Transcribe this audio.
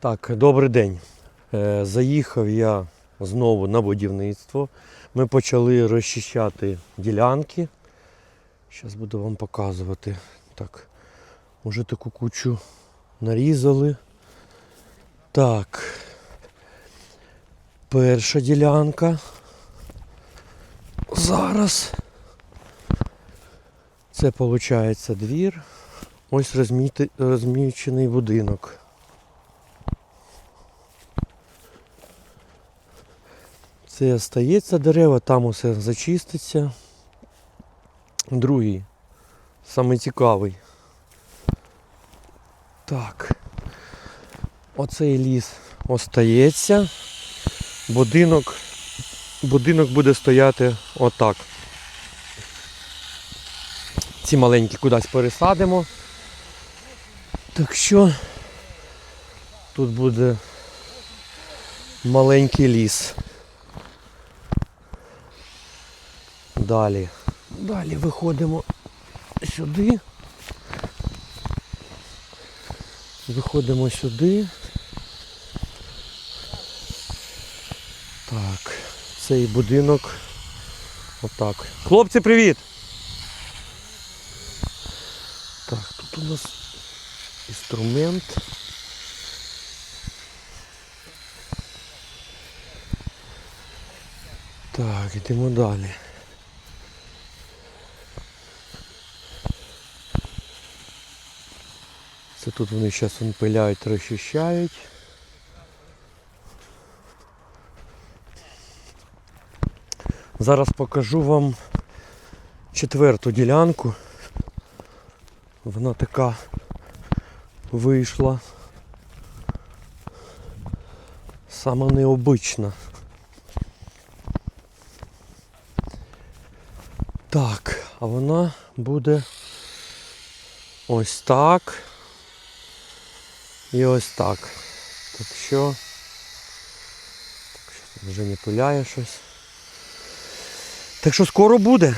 Так, добрий день. Е, Заїхав я знову на будівництво. Ми почали розчищати ділянки. Зараз буду вам показувати. Так, уже таку кучу нарізали. Так. Перша ділянка. Зараз. Це виходить двір. Ось розміти- розмічений будинок. Це остається дерева, там усе зачиститься. Другий, самий цікавий. Так. Оцей ліс остається. Будинок, будинок буде стояти отак. Ці маленькі кудись пересадимо. Так що тут буде маленький ліс. Далі. Далі виходимо сюди. Виходимо сюди. Так, цей будинок. Отак. Хлопці, привіт! Так, тут у нас інструмент. Так, йдемо далі. Це тут вони зараз пиляють, розчищають. Зараз покажу вам четверту ділянку. Вона така вийшла. Сама необична. Так, а вона буде ось так. І ось так. Так що. Так що там вже не пиляє щось. Так що скоро буде.